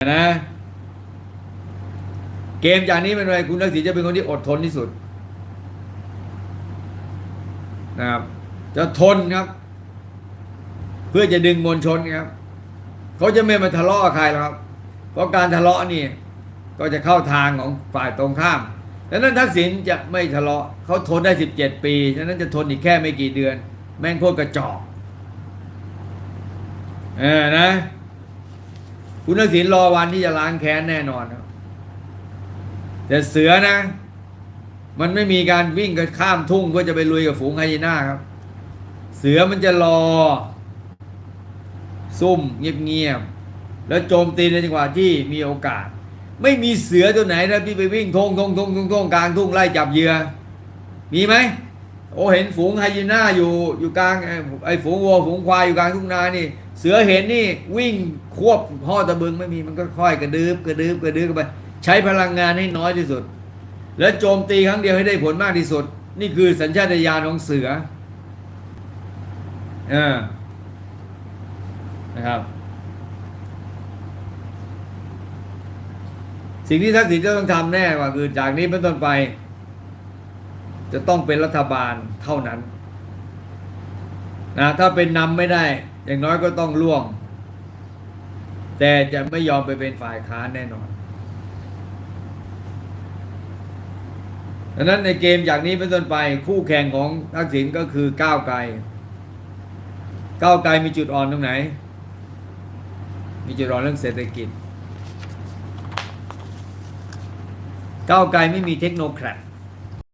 นะเกมจากนี้เป็นไงคุณทักษิณจะเป็นคนที่อดทนที่สุดนะครับจะทนครับ เพื่อจะดึงมวลชนครับเขาจะไม่มาทะเลาะกับใครหรอกครับ เพราะการทะเลาะนี่ ก็จะเข้าทางของฝ่ายตรงข้ามดังนั้นทักษิณจะไม่ทะเลาะเขาทนได้ 17 ปีฉะนั้นจะทนอีกแค่ไม่กี่เดือน แม่งโคตรกระจอกเออนะ คุณทักษิณรอวันที่จะล้างแค้นแน่นอนครับแต่เสือนะ มันไม่มีการวิ่งกันข้ามทุ่งเพื่อจะไปลุยกับฝูงไฮยีน่าครับ เสือมันจะรอ ซุ่มเงียบๆแล้วโจมตีในจังหวะที่มีโอกาส ไม่มีเสือตัวไหนนะที่ไปวิ่งทงทงทงทงทงกลางทุ่งไล่จับเหยื่อมีไหมโอ้เห็นฝูงไฮยีน่าอยู่อยู่กลางไอ้ไอ้ฝูงวัวฝูงควายอยู่กลางทุ่งนานี่ เสือเห็นนี่วิ่งควบห่อตะบึงไม่มีมันก็ค่อยกระดืบกระดืบกระดืบกันไป ใช้พลังงานให้น้อยที่สุด แล้วโจมตีครั้งเดียวให้ได้ผลมากที่สุด นี่คือสัญชาตญาณของเสือเออนะครับ สิ่งที่ทักษิณจะต้องทำแน่ว่าคือจากนี้เป็นต้นไป จะต้องเป็นรัฐบาลเท่านั้นนะถ้าเป็นนำไม่ได้อย่างน้อยก็ต้องล่วง แต่จะไม่ยอมไปเป็นฝ่ายค้านแน่นอนดังนั้นในเกมจากนี้เป็นต้นไปคู่แข่งของทักษิณก็คือก้าวไกล ก้าวไกลมีจุดอ่อนตรงไหน มีจุดอ่อนเรื่องเศรษฐกิจ ก้าวไกลไม่มีเทคโนแครด